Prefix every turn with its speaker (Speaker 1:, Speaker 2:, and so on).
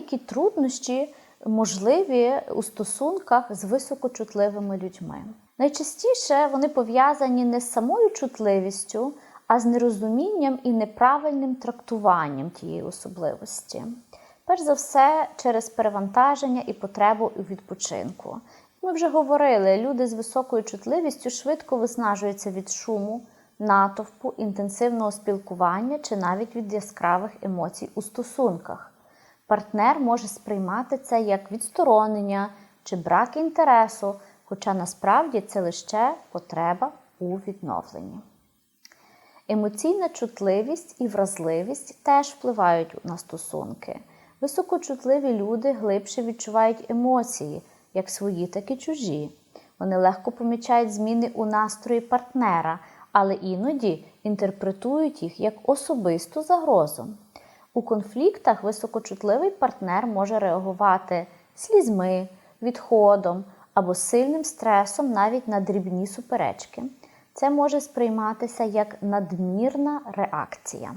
Speaker 1: які труднощі можливі у стосунках з високочутливими людьми. Найчастіше вони пов'язані не з самою чутливістю, а з нерозумінням і неправильним трактуванням тієї особливості. Перш за все, через перевантаження і потребу у відпочинку. Ми вже говорили, люди з високою чутливістю швидко виснажуються від шуму, натовпу, інтенсивного спілкування чи навіть від яскравих емоцій у стосунках. Партнер може сприймати це як відсторонення чи брак інтересу, хоча насправді це лише потреба у відновленні. Емоційна чутливість і вразливість теж впливають на стосунки. Високочутливі люди глибше відчувають емоції, як свої, так і чужі. Вони легко помічають зміни у настрої партнера, але іноді інтерпретують їх як особисту загрозу. У конфліктах високочутливий партнер може реагувати слізьми, відходом або сильним стресом навіть на дрібні суперечки. Це може сприйматися як надмірна реакція.